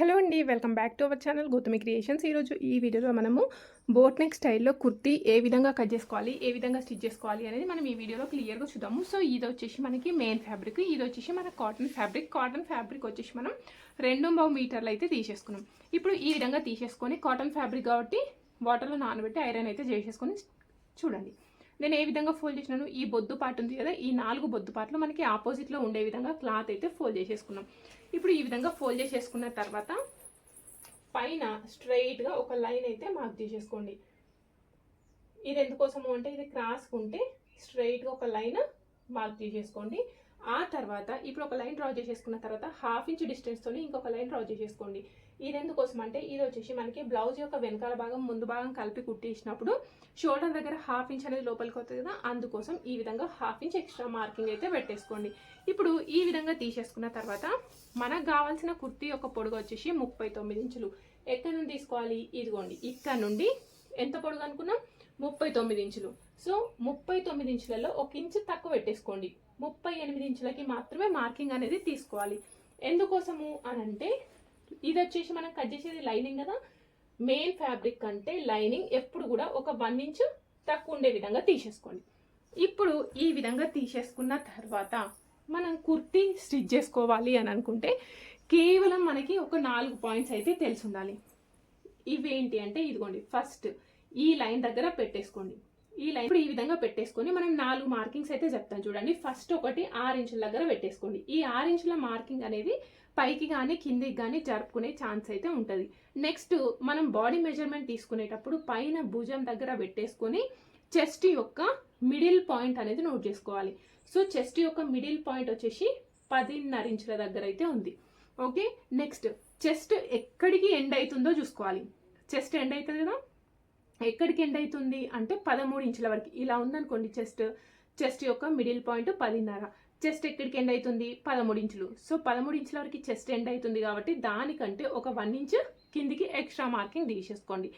Hello అండి welcome back to our channel Gautami Creations. ఈరోజు ఈ వీడియోలో మనము బోట్ నెక్ స్టైల్లో కుర్తీ ఏ విధంగా కట్ చేసుకోవాలి ఏ విధంగా స్టిచ్ చేసుకోవాలి అనేది మనం ఈ వీడియోలో క్లియర్గా చూద్దాము. సో ఇది వచ్చేసి మనకి మెయిన్ ఫ్యాబ్రిక్ ఇది వచ్చేసి మన కాటన్ ఫ్యాబ్రిక్ కాటన్ ఫ్యాబ్రిక్ వచ్చేసి మనం రెండు బావు మీటర్లు అయితే తీసేసుకున్నాం. ఇప్పుడు ఈ విధంగా తీసేసుకొని కాటన్ ఫ్యాబ్రిక్ కాబట్టి వాటర్లో నానబెట్టి ఐరన్ అయితే చేసేసుకొని చూడండి. నేను ఏ విధంగా ఫోల్డ్ చేసినాను ఈ బొద్దు పార్ట్ ఉంది కదా ఈ నాలుగు బొద్దు పార్ట్లు మనకి ఆపోజిట్లో ఉండే విధంగా క్లాత్ అయితే ఫోల్డ్ చేసేసుకున్నాం. ఇప్పుడు ఈ విధంగా ఫోల్డ్ చేసేసుకున్న తర్వాత పైన స్ట్రైట్గా ఒక లైన్ అయితే మార్క్ చేసేసుకోండి ఇది ఎందుకోసము అంటే ఇది క్రాస్ ఉంటే స్ట్రైట్గా ఒక లైన్ మార్క్ చేసేసుకోండి ఆ తర్వాత ఇప్పుడు ఒక లైన్ డ్రా చేసేసుకున్న తర్వాత హాఫ్ ఇంచ్ డిస్టెన్స్తో ఇంకొక లైన్ డ్రా చేసేసుకోండి. ఇది ఎందుకోసం అంటే ఇది వచ్చేసి మనకి బ్లౌజ్ యొక్క వెనకాల భాగం ముందు భాగం కలిపి కుట్టించినప్పుడు షోల్డర్ దగ్గర హాఫ్ ఇంచ్ అనేది లోపలికి వస్తుంది కదా అందుకోసం ఈ విధంగా హాఫ్ ఇంచ్ ఎక్స్ట్రా మార్కింగ్ అయితే పెట్టేసుకోండి. ఇప్పుడు ఈ విధంగా తీసేసుకున్న తర్వాత మనకు కావాల్సిన కుర్తీ యొక్క పొడుగు వచ్చేసి ముప్పై తొమ్మిది ఇంచులు. ఎక్కడి నుండి తీసుకోవాలి? ఇదిగోండి ఇక్కడ నుండి ఎంత పొడుగు అనుకున్నాం? ముప్పై తొమ్మిది ఇంచులు. సో ముప్పై తొమ్మిది ఇంచులలో ఒక ఇంచు తక్కువ పెట్టేసుకోండి. ముప్పై ఎనిమిది ఇంచులకి మాత్రమే మార్కింగ్ అనేది తీసుకోవాలి. ఎందుకోసము అని అంటే ఇది వచ్చేసి మనం కట్ చేసేది లైనింగ్ కదా. మెయిన్ ఫ్యాబ్రిక్ అంటే లైనింగ్ ఎప్పుడు కూడా ఒక వన్ ఇంచ్ తక్కువ ఉండే విధంగా తీసేసుకోండి. ఇప్పుడు ఈ విధంగా తీసేసుకున్న తర్వాత మనం కుర్తీ స్టిచ్ చేసుకోవాలి అని అనుకుంటే కేవలం మనకి ఒక నాలుగు పాయింట్స్ అయితే తెలిసి ఉండాలి. ఇవేంటి అంటే ఇదిగోండి ఫస్ట్ ఈ లైన్ దగ్గర పెట్టేసుకోండి. ఈ లైన్ ఇప్పుడు ఈ విధంగా పెట్టేసుకొని మనం నాలుగు మార్కింగ్స్ అయితే చెప్తాను చూడండి. ఫస్ట్ ఒకటి ఆరు ఇంచుల దగ్గర పెట్టేసుకోండి. ఈ ఆరు ఇంచుల మార్కింగ్ అనేది పైకి కానీ కిందికి కానీ జరుపుకునే ఛాన్స్ అయితే ఉంటుంది. నెక్స్ట్ మనం బాడీ మెజర్మెంట్ తీసుకునేటప్పుడు పైన భుజం దగ్గర పెట్టేసుకొని చెస్ట్ యొక్క మిడిల్ పాయింట్ అనేది నోట్ చేసుకోవాలి. సో చెస్ట్ యొక్క మిడిల్ పాయింట్ వచ్చేసి పదిన్నర ఇంచుల దగ్గర అయితే ఉంది. ఓకే? నెక్స్ట్ చెస్ట్ ఎక్కడికి ఎండ్ అవుతుందో చూసుకోవాలి. చెస్ట్ ఎండ్ అవుతుంది కదా? ఎక్కడికి ఎండ్ అవుతుంది అంటే పదమూడు ఇంచుల వరకు. ఇలా ఉందనుకోండి చెస్ట్ చెస్ట్ యొక్క మిడిల్ పాయింట్ పదిన్నర. చెస్ట్ ఎక్కడికి ఎండ్ అవుతుంది? పదమూడు ఇంచులు. సో పదమూడు ఇంచుల వరకు చెస్ట్ ఎండ్ అవుతుంది కాబట్టి దానికంటే ఒక వన్ ఇంచ్ కిందికి ఎక్స్ట్రా మార్కింగ్ తీసేసుకోండి.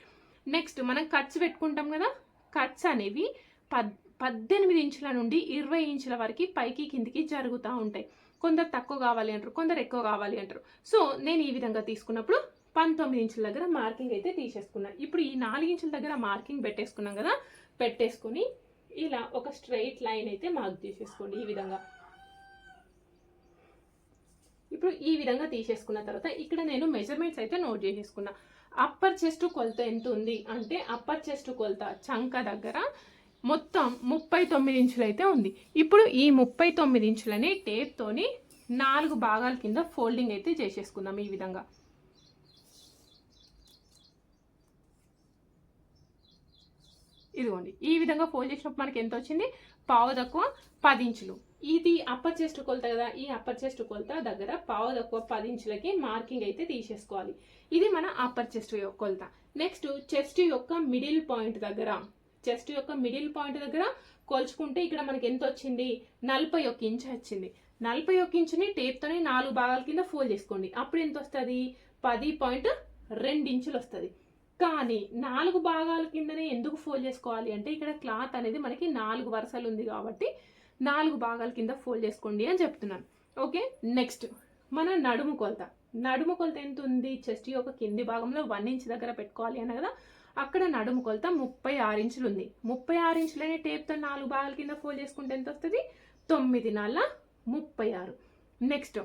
నెక్స్ట్ మనం కట్స్ పెట్టుకుంటాం కదా? కట్స్ అనేవి పద్ పద్దెనిమిది ఇంచుల నుండి ఇరవై ఇంచుల వరకు పైకి కిందికి జరుగుతూ ఉంటాయి. కొందరు తక్కువ కావాలి అంటారు కొందరు ఎక్కువ కావాలి అంటారు. సో నేను ఈ విధంగా తీసుకున్నప్పుడు పంతొమ్మిది ఇంచుల దగ్గర మార్కింగ్ అయితే తీసేసుకున్నాను ఇప్పుడు ఈ నాలుగు ఇంచుల దగ్గర మార్కింగ్ పెట్టేసుకున్నాం కదా పెట్టేసుకుని ఇలా ఒక స్ట్రైట్ లైన్ అయితే మార్క్ తీసేసుకోండి ఈ విధంగా. ఇప్పుడు ఈ విధంగా తీసేసుకున్న తర్వాత ఇక్కడ నేను మెజర్మెంట్స్ అయితే నోట్ చేసేసుకున్నా. అప్పర్ చెస్ట్ కొలత ఎంత ఉంది అంటే అప్పర్ చెస్ట్ కొలత చంక దగ్గర మొత్తం ముప్పై తొమ్మిది ఇంచులు అయితే ఉంది. ఇప్పుడు ఈ ముప్పై తొమ్మిది ఇంచులని టేప్తోని నాలుగు భాగాల కింద ఫోల్డింగ్ అయితే చేసేసుకుందాం ఈ విధంగా. ఇదిగోండి ఈ విధంగా ఫోల్డ్ చేసినప్పుడు మనకి ఎంత వచ్చింది? పావు తక్కువ పది ఇంచులు. ఇది అప్పర్ చెస్ట్ కొలత కదా ఈ అప్పర్ చెస్ట్ కొలత దగ్గర పావు తక్కువ పది ఇంచులకి మార్కింగ్ అయితే తీసేసుకోవాలి. ఇది మన అప్పర్ చెస్ట్ కొలత. నెక్స్ట్ చెస్ట్ యొక్క మిడిల్ పాయింట్ దగ్గర చెస్ట్ యొక్క మిడిల్ పాయింట్ దగ్గర కొలుచుకుంటే ఇక్కడ మనకి ఎంత వచ్చింది? నలభై ఒక్క ఇంచు వచ్చింది. నలభై ఒక్క ఇంచుని టేప్తోనే నాలుగు భాగాల కింద ఫోల్డ్ చేసుకోండి. అప్పుడు ఎంత వస్తుంది? పది పాయింట్ రెండు ఇంచులు వస్తుంది. కానీ నాలుగు భాగాల కిందనే ఎందుకు ఫోల్డ్ చేసుకోవాలి అంటే ఇక్కడ క్లాత్ అనేది మనకి నాలుగు వరుసలు ఉంది కాబట్టి నాలుగు భాగాల కింద ఫోల్డ్ చేసుకోండి అని చెప్తున్నాను. ఓకే? నెక్స్ట్ మన నడుము కొలత. నడుము కొలత ఎంత ఉంది? చెస్ట్ యొక్క కింది భాగంలో వన్ ఇంచ్ దగ్గర పెట్టుకోవాలి అన్న కదా? అక్కడ నడుము కొలత ముప్పై ఆరు ఇంచులు ఉంది. ముప్పై ఆరు ఇంచులనే టేప్తో నాలుగు భాగాల కింద ఫోల్డ్ చేసుకుంటే ఎంత వస్తుంది? తొమ్మిది నాళ్ళ ముప్పై ఆరు. నెక్స్ట్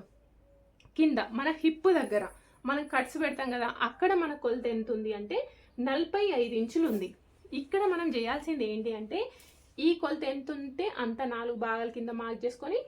కింద మన హిప్ దగ్గర మనం కట్స్ పెడతాం కదా అక్కడ మన కొలత ఎంత ఉంది అంటే నలభై ఐదు ఇంచులు ఉంది ఇక్కడ మనం చేయాల్సింది ఏంటి అంటే ఈ కొలత ఎంత ఉంటే అంత నాలుగు భాగాల కింద మార్క్ చేసుకొని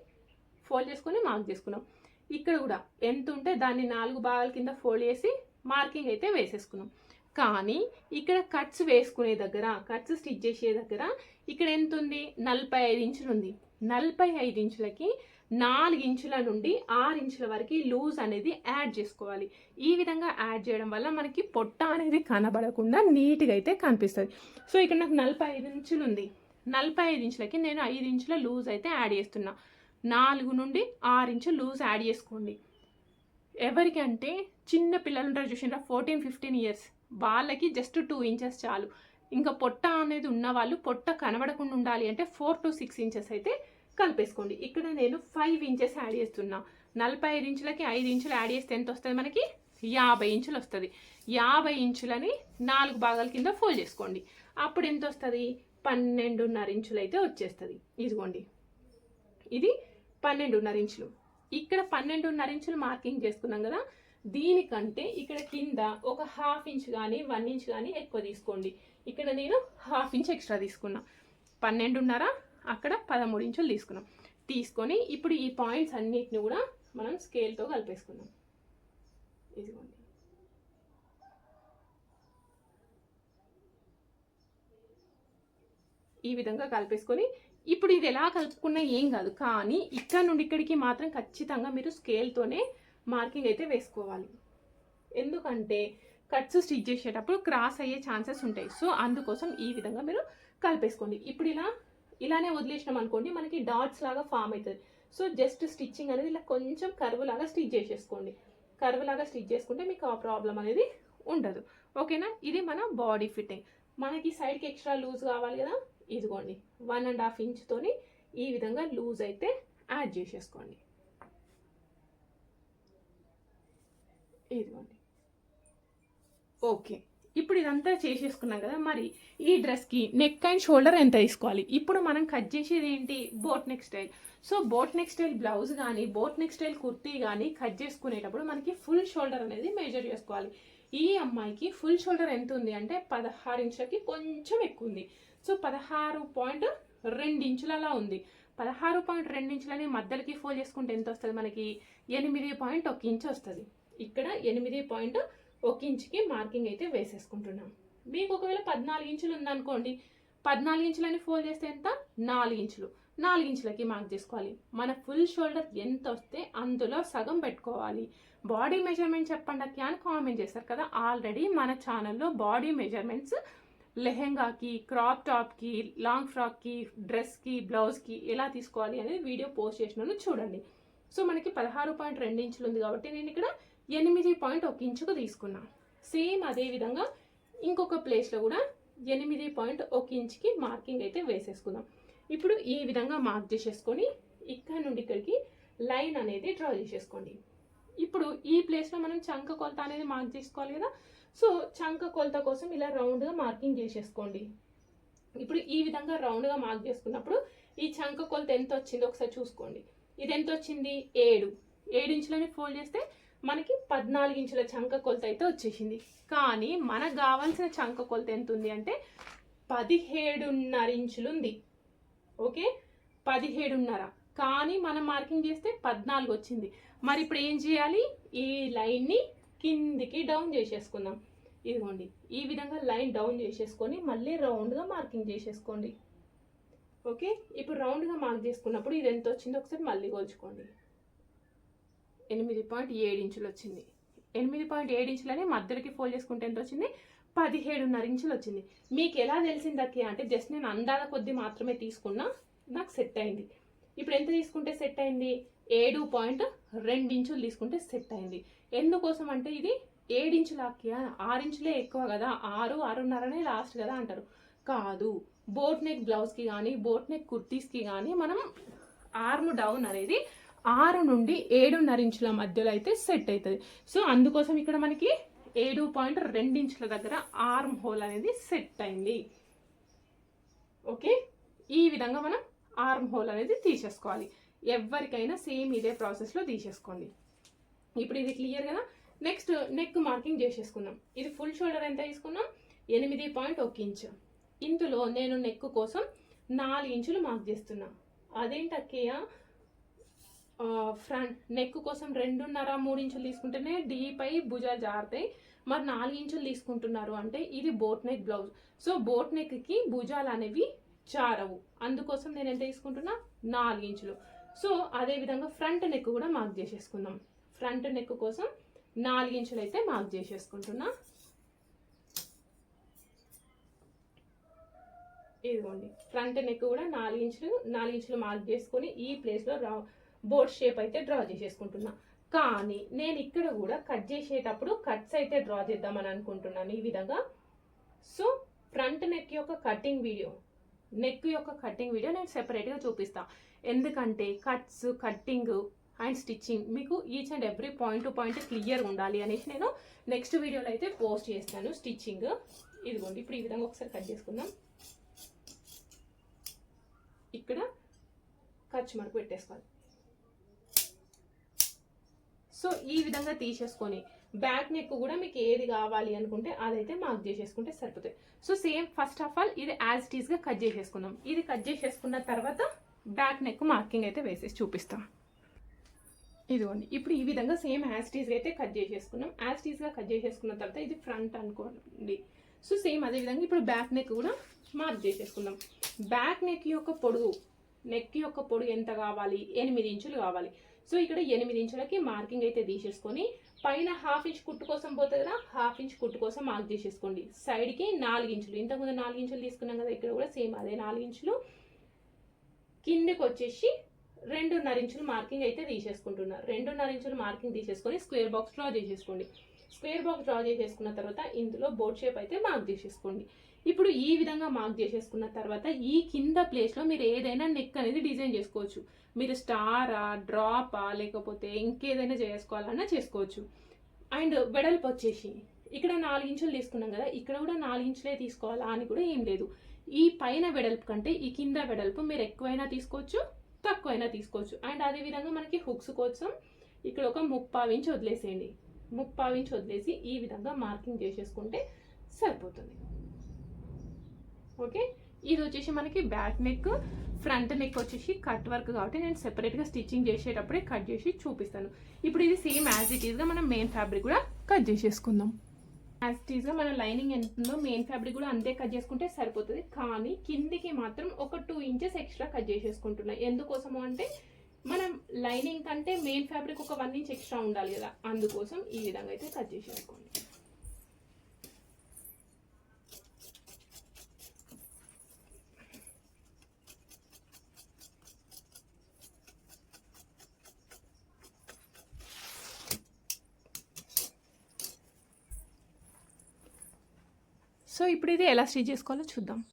ఫోల్డ్ చేసుకొని మార్క్ చేసుకున్నాం. ఇక్కడ కూడా ఎంత ఉంటే దాన్ని నాలుగు భాగాల కింద ఫోల్డ్ చేసి మార్కింగ్ అయితే వేసేసుకున్నాం. కానీ ఇక్కడ కట్స్ వేసుకునే దగ్గర కట్స్ స్టిచ్ చేసే దగ్గర ఇక్కడ ఎంత ఉంది నలభై ఐదు ఇంచులు ఉంది నలభై ఐదు ఇంచులకి నాలుగు ఇంచుల నుండి ఆరు ఇంచుల వరకు లూజ్ అనేది యాడ్ చేసుకోవాలి. ఈ విధంగా యాడ్ చేయడం వల్ల మనకి పొట్ట అనేది కనబడకుండా నీట్గా అయితే కనిపిస్తుంది. సో ఇక్కడ నాకు నలభై ఐదు ఇంచులు ఉంది. నలభై ఐదు ఇంచులకి నేను ఐదు ఇంచుల లూజ్ అయితే యాడ్ చేస్తున్నా. నాలుగు నుండి ఆరు ఇంచులు లూజ్ యాడ్ చేసుకోండి. ఎవరికి అంటే చిన్న పిల్లలు ఉంటారు చూసినా ఫోర్టీన్ ఫిఫ్టీన్ ఇయర్స్. వాళ్ళకి జస్ట్ టూ ఇంచెస్ చాలు. ఇంకా పొట్ట అనేది ఉన్న వాళ్ళు పొట్ట కనబడకుండా ఉండాలి అంటే ఫోర్ టు సిక్స్ ఇంచెస్ అయితే కలిపేసుకోండి. ఇక్కడ నేను ఫైవ్ ఇంచెస్ యాడ్ చేస్తున్నా. నలభై ఐదు ఇంచులకి ఐదు ఇంచులు యాడ్ చేస్తే ఎంత వస్తుంది మనకి? యాభై ఇంచులు వస్తుంది. యాభై ఇంచులని నాలుగు భాగాల కింద ఫోల్డ్ చేసుకోండి. అప్పుడు ఎంత వస్తుంది? పన్నెండున్నర ఇంచులు అయితే వచ్చేస్తుంది. ఇదిగోండి. ఇది పన్నెండున్నర ఇంచులు. ఇక్కడ పన్నెండున్నర ఇంచులు మార్కింగ్ చేసుకున్నాం కదా దీనికంటే ఇక్కడ కింద ఒక హాఫ్ ఇంచ్ కానీ వన్ ఇంచ్ కానీ ఎక్కువ తీసుకోండి. ఇక్కడ నేను హాఫ్ ఇంచ్ ఎక్స్ట్రా తీసుకున్నా. పన్నెండున్నర అక్కడ పదమూడు ఇంచులు తీసుకున్నాం. తీసుకొని ఇప్పుడు ఈ పాయింట్స్ అన్నిటిని కూడా మనం స్కేల్తో కలిపేసుకుందాం. ఇదిగోండి. ఈ విధంగా కలిపేసుకొని ఇప్పుడు ఇది ఎలా కలుపుకున్నా ఏం కాదు. కానీ ఇక్కడ నుండి ఇక్కడికి మాత్రం ఖచ్చితంగా మీరు స్కేల్తోనే మార్కింగ్ అయితే వేసుకోవాలి. ఎందుకంటే కట్స్ స్టిచ్ చేసేటప్పుడు క్రాస్ అయ్యే ఛాన్సెస్ ఉంటాయి. సో అందుకోసం ఈ విధంగా మీరు కలిపేసుకోండి. ఇప్పుడు ఇలా ఇలానే వదిలేసినాం అనుకోండి మనకి డాట్స్ లాగా ఫామ్ అవుతుంది. సో జస్ట్ స్టిచ్చింగ్ అనేది ఇలా కొంచెం కర్వ్ లాగా స్టిచ్ చేసేసుకోండి. కర్వ్ లాగా స్టిచ్ చేసుకుంటే మీకు ఆ ప్రాబ్లం అనేది ఉండదు. ఓకేనా? ఇది మన బాడీ ఫిట్టింగ్. మనకి సైడ్కి ఎక్స్ట్రా లూజ్ కావాలి కదా? ఇదిగోండి. వన్ అండ్ హాఫ్ ఇంచ్తోని ఈ విధంగా లూజ్ అయితే యాడ్ చేసేసుకోండి. ఇదిగోండి. ఓకే. ఇప్పుడు ఇదంతా చేసేసుకున్నాం కదా మరి ఈ డ్రెస్కి నెక్ అండ్ షోల్డర్ ఎంత తీసుకోవాలి? ఇప్పుడు మనం కట్ చేసేది ఏంటి? Boat neck style so boat neck style blouse కానీ బోట్ నెక్ స్టైల్ కుర్తీ కానీ కట్ చేసుకునేటప్పుడు మనకి ఫుల్ షోల్డర్ అనేది మెజర్ చేసుకోవాలి. ఈ అమ్మాయికి ఫుల్ షోల్డర్ ఎంత ఉంది అంటే పదహారు ఇంచులకి కొంచెం ఎక్కువ ఉంది. సో పదహారు పాయింట్ రెండు ఇంచులలా ఉంది. పదహారు పాయింట్ రెండు ఇంచులని మధ్యలోకి ఫోల్డ్ చేసుకుంటే ఎంత వస్తుంది మనకి? ఎనిమిది పాయింట్ ఒక ఇంచు వస్తుంది. ఇక్కడ ఎనిమిది పాయింట్ ఒక ఇంచుకి మార్కింగ్ అయితే వేసేసుకుంటున్నాం. మీకు ఒకవేళ పద్నాలుగు ఇంచులు ఉందనుకోండి పద్నాలుగు ఇంచులని ఫోల్డ్ చేస్తే ఎంత? నాలుగు ఇంచులు. నాలుగు ఇంచులకి మార్క్ చేసుకోవాలి. మన ఫుల్ షోల్డర్ ఎంత వస్తే అందులో సగం పెట్టుకోవాలి. బాడీ మెజర్మెంట్ చెప్పండి అని కామెంట్ చేస్తారు కదా. ఆల్రెడీ మన ఛానల్లో బాడీ మెజర్మెంట్స్ లెహెంగాకి క్రాప్ టాప్కి లాంగ్ ఫ్రాక్కి డ్రెస్కి బ్లౌజ్కి ఎలా తీసుకోవాలి అనేది వీడియో పోస్ట్ చేసినాను చూడండి. సో మనకి పదహారు పాయింట్ రెండు ఇంచులు ఉంది కాబట్టి నేను ఇక్కడ ఎనిమిది పాయింట్ ఒక ఇంచుకు తీసుకున్నా. సేమ్ అదే విధంగా ఇంకొక ప్లేస్లో కూడా ఎనిమిది పాయింట్ ఒక ఇంచుకి మార్కింగ్ అయితే వేసేసుకుందాం. ఇప్పుడు ఈ విధంగా మార్క్ చేసేసుకొని ఇక్కడ నుండి ఇక్కడికి లైన్ అనేది డ్రా చేసేసుకోండి. ఇప్పుడు ఈ ప్లేస్లో మనం చంక కొలత అనేది మార్క్ చేసుకోవాలి కదా. సో చంక కొలత కోసం ఇలా రౌండ్గా మార్కింగ్ చేసేసుకోండి. ఇప్పుడు ఈ విధంగా రౌండ్గా మార్క్ చేసుకున్నప్పుడు ఈ చంక కొలత ఎంత వచ్చిందో ఒకసారి చూసుకోండి. ఇది ఎంత వచ్చింది? ఏడు. ఏడు ఇంచులని ఫోల్డ్ చేస్తే మనకి పద్నాలుగు ఇంచుల చంక కొలత అయితే వచ్చేసింది. కానీ మనకు కావాల్సిన చంక కొలత ఎంత ఉంది అంటే పదిహేడున్నర ఇంచులు ఉంది ఓకే? పదిహేడున్నర. కానీ మనం మార్కింగ్ చేస్తే పద్నాలుగు వచ్చింది. మరి ఇప్పుడు ఏం చేయాలి? ఈ లైన్ని కిందికి డౌన్ చేసేసుకుందాం. ఇదిగోండి ఈ విధంగా లైన్ డౌన్ చేసేసుకొని మళ్ళీ రౌండ్గా మార్కింగ్ చేసేసుకోండి. ఓకే? ఇప్పుడు రౌండ్గా మార్క్ చేసుకున్నప్పుడు ఇది ఎంత వచ్చిందో ఒకసారి మళ్ళీ కొలుచుకోండి. ఎనిమిది పాయింట్ ఏడు ఇంచులు వచ్చింది. ఎనిమిది పాయింట్ ఏడు ఇంచులని మధ్యలోకి ఫోల్డ్ చేసుకుంటే ఎంత వచ్చింది? పదిహేడున్నర ఇంచులు వచ్చింది. మీకు ఎలా తెలిసింది అక్కి అంటే జస్ట్ నేను అందాల కొద్ది మాత్రమే తీసుకున్నా నాకు సెట్ అయింది. ఇప్పుడు ఎంత తీసుకుంటే సెట్ అయింది? ఏడు పాయింట్ రెండు ఇంచులు తీసుకుంటే సెట్ అయింది. ఎందుకోసం అంటే ఇది ఏడించులు అక్కి ఆరు ఇంచులే ఎక్కువ కదా ఆరు ఆరున్నరనే లాస్ట్ కదా అంటారు. కాదు బోట్ నెక్ బ్లౌజ్కి కానీ బోట్ నెక్ కుర్తీస్కి కానీ మనం ఆర్మ్ డౌన్ అనేది ఆరు నుండి ఏడున్నర ఇంచుల మధ్యలో అయితే సెట్ అవుతుంది. సో అందుకోసం ఇక్కడ మనకి ఏడు పాయింట్ రెండు ఇంచుల దగ్గర ఆర్మ్ హోల్ అనేది సెట్ అయింది. ఓకే ఈ విధంగా మనం ఆర్మ్ హోల్ అనేది తీసేసుకోవాలి. ఎవరికైనా సేమ్ ఇదే ప్రాసెస్లో తీసేసుకోండి. ఇప్పుడు ఇది క్లియర్ కదా? నెక్స్ట్ నెక్ మార్కింగ్ చేసేసుకున్నాం ఇది ఫుల్ షోల్డర్ ఎంత తీసుకున్నాం? ఎనిమిది పాయింట్ ఒక ఇంచు. ఇందులో నేను నెక్ కోసం నాలుగు ఇంచులు మార్క్ చేస్తున్నా. అదేంటి ఫ్రంట్ నెక్ కోసం రెండున్నర మూడు ఇంచులు తీసుకుంటేనే డీపై భుజాలు జారుతాయి. మరి నాలుగు ఇంచులు తీసుకుంటున్నారు అంటే ఇది boat neck blouse so boat నెక్కి భుజాలు అనేవి జారవు. అందుకోసం నేను ఎంత తీసుకుంటున్నా? నాలుగు ఇంచులు సో అదే విధంగా ఫ్రంట్ నెక్ కూడా మార్క్ చేసేసుకుందాం. ఫ్రంట్ నెక్ కోసం నాలుగు ఇంచులు అయితే మార్క్ చేసేసుకుంటున్నా. ఇదిగోండి. ఫ్రంట్ నెక్ కూడా నాలుగు ఇంచులు నాలుగు ఇంచులు మార్క్ చేసుకొని ఈ ప్లేస్లో రా బోర్డ్ షేప్ అయితే డ్రా చేసేసుకుంటున్నా. కానీ నేను ఇక్కడ కూడా కట్ చేసేటప్పుడు కట్స్ అయితే డ్రా చేద్దామని అనుకుంటున్నాను ఈ విధంగా. సో ఫ్రంట్ నెక్ యొక్క కటింగ్ వీడియో నెక్ యొక్క కటింగ్ వీడియో నేను సెపరేట్గా చూపిస్తాను ఎందుకంటే కట్స్ కట్టింగ్ అండ్ స్టిచ్చింగ్ మీకు each and every point to point clear ఉండాలి అనేసి నేను నెక్స్ట్ వీడియోలో అయితే పోస్ట్ చేస్తాను స్టిచ్చింగ్ ఇదిగోండి ఇప్పుడు ఈ విధంగా ఒకసారి కట్ చేసుకుందాం. ఇక్కడ ఖర్చు మనకు పెట్టేసుకోవాలి. సో ఈ విధంగా తీసేసుకొని బ్యాక్ నెక్ కూడా మీకు ఏది కావాలి అనుకుంటే అదైతే మార్క్ చేసేసుకుంటే సరిపోతుంది. So same first of all ఇది యాజ్ ఇట్ ఈస్గా కట్ చేసేసుకుందాం. ఇది కట్ చేసేసుకున్న తర్వాత బ్యాక్ నెక్ మార్కింగ్ అయితే వేసేసి చూపిస్తాం. ఇదిగోండి ఇప్పుడు ఈ విధంగా సేమ్ యాజ్ టీజ్గా అయితే కట్ చేసేసుకున్నాం. యాజ్ టీజ్గా కట్ చేసేసుకున్న తర్వాత ఇది ఫ్రంట్ అనుకోండి. సో సేమ్ అదే విధంగా ఇప్పుడు బ్యాక్ నెక్ కూడా మార్క్ చేసేసుకుందాం. బ్యాక్ నెక్ యొక్క పొడుగు నెక్ యొక్క పొడుగు ఎంత కావాలి? ఎనిమిది ఇంచులు కావాలి. సో ఇక్కడ ఎనిమిది ఇంచులకి మార్కింగ్ అయితే తీసేసుకొని పైన హాఫ్ ఇంచ్ కుట్టు కోసం పోతుంది కదా హాఫ్ ఇంచ్ కుట్టు కోసం మార్క్ చేసేసుకోండి సైడ్కి నాలుగు ఇంచులు ఇంతకుముందు నాలుగు ఇంచులు తీసుకున్నాం కదా ఇక్కడ కూడా సేమ్ అదే నాలుగు ఇంచులు. కిందకి వచ్చేసి రెండున్నర ఇంచులు మార్కింగ్ అయితే తీసేసుకుంటున్నారు రెండున్నర ఇంచులు మార్కింగ్ తీసేసుకొని స్క్వేర్ బాక్స్ డ్రా చేసేసుకోండి. స్క్వేర్ బాక్స్ డ్రా చేసేసుకున్న తర్వాత ఇందులో బోర్డ్ షేప్ అయితే మార్క్ చేసేసుకోండి ఇప్పుడు ఈ విధంగా మార్క్ చేసేసుకున్న తర్వాత ఈ కింద ప్లేస్లో మీరు ఏదైనా నెక్ అనేది డిజైన్ చేసుకోవచ్చు. మీరు స్టారా డ్రాపా లేకపోతే ఇంకేదైనా చేసుకోవాలన్నా చేసుకోవచ్చు. అండ్ వెడల్పు వచ్చేసి ఇక్కడ నాలుగించులు తీసుకున్నాం కదా ఇక్కడ కూడా నాలుగించులే తీసుకోవాలా అని కూడా ఏం లేదు. ఈ పైన వెడల్పు కంటే ఈ కింద వెడల్పు మీరు ఎక్కువైనా తీసుకోవచ్చు తక్కువైనా తీసుకోవచ్చు. అండ్ అదేవిధంగా మనకి హుక్స్ కోసం ఇక్కడ ఒక ముప్పావు ఇంచ్ వదిలేసేయండి. ముప్పావు ఇంచ్ వదిలేసి ఈ విధంగా మార్కింగ్ చేసేసుకుంటే సరిపోతుంది. ఓకే? ఇది వచ్చేసి మనకి బ్యాక్ నెక్ ఫ్రంట్ నెక్ వచ్చేసి కట్ వర్క్ కాబట్టి నేను సెపరేట్గా స్టిచ్చింగ్ చేసేటప్పుడే కట్ చేసి చూపిస్తాను. ఇప్పుడు ఇది సేమ్ యాజ్ ఇట్ ఈస్గా మనం మెయిన్ ఫ్యాబ్రిక్ కూడా కట్ చేసేసుకుందాం. యాజ్ ఇట్ ఈస్గా మన లైనింగ్ ఎంత ఉందో మెయిన్ ఫ్యాబ్రిక్ కూడా అంతే కట్ చేసుకుంటే సరిపోతుంది. కానీ కిందికి మాత్రం ఒక టూ ఇంచెస్ ఎక్స్ట్రా కట్ చేసేసుకుంటున్నా. ఎందుకోసము అంటే మనం లైనింగ్ కంటే మెయిన్ ఫ్యాబ్రిక్ ఒక వన్ ఇంచ్ ఎక్స్ట్రా ఉండాలి కదా. అందుకోసం ఈ విధంగా అయితే కట్ చేసేసుకోండి సో ఇప్పుడు ఇది ఎలా స్టిచ్ చేసుకోవాలో చూద్దాం.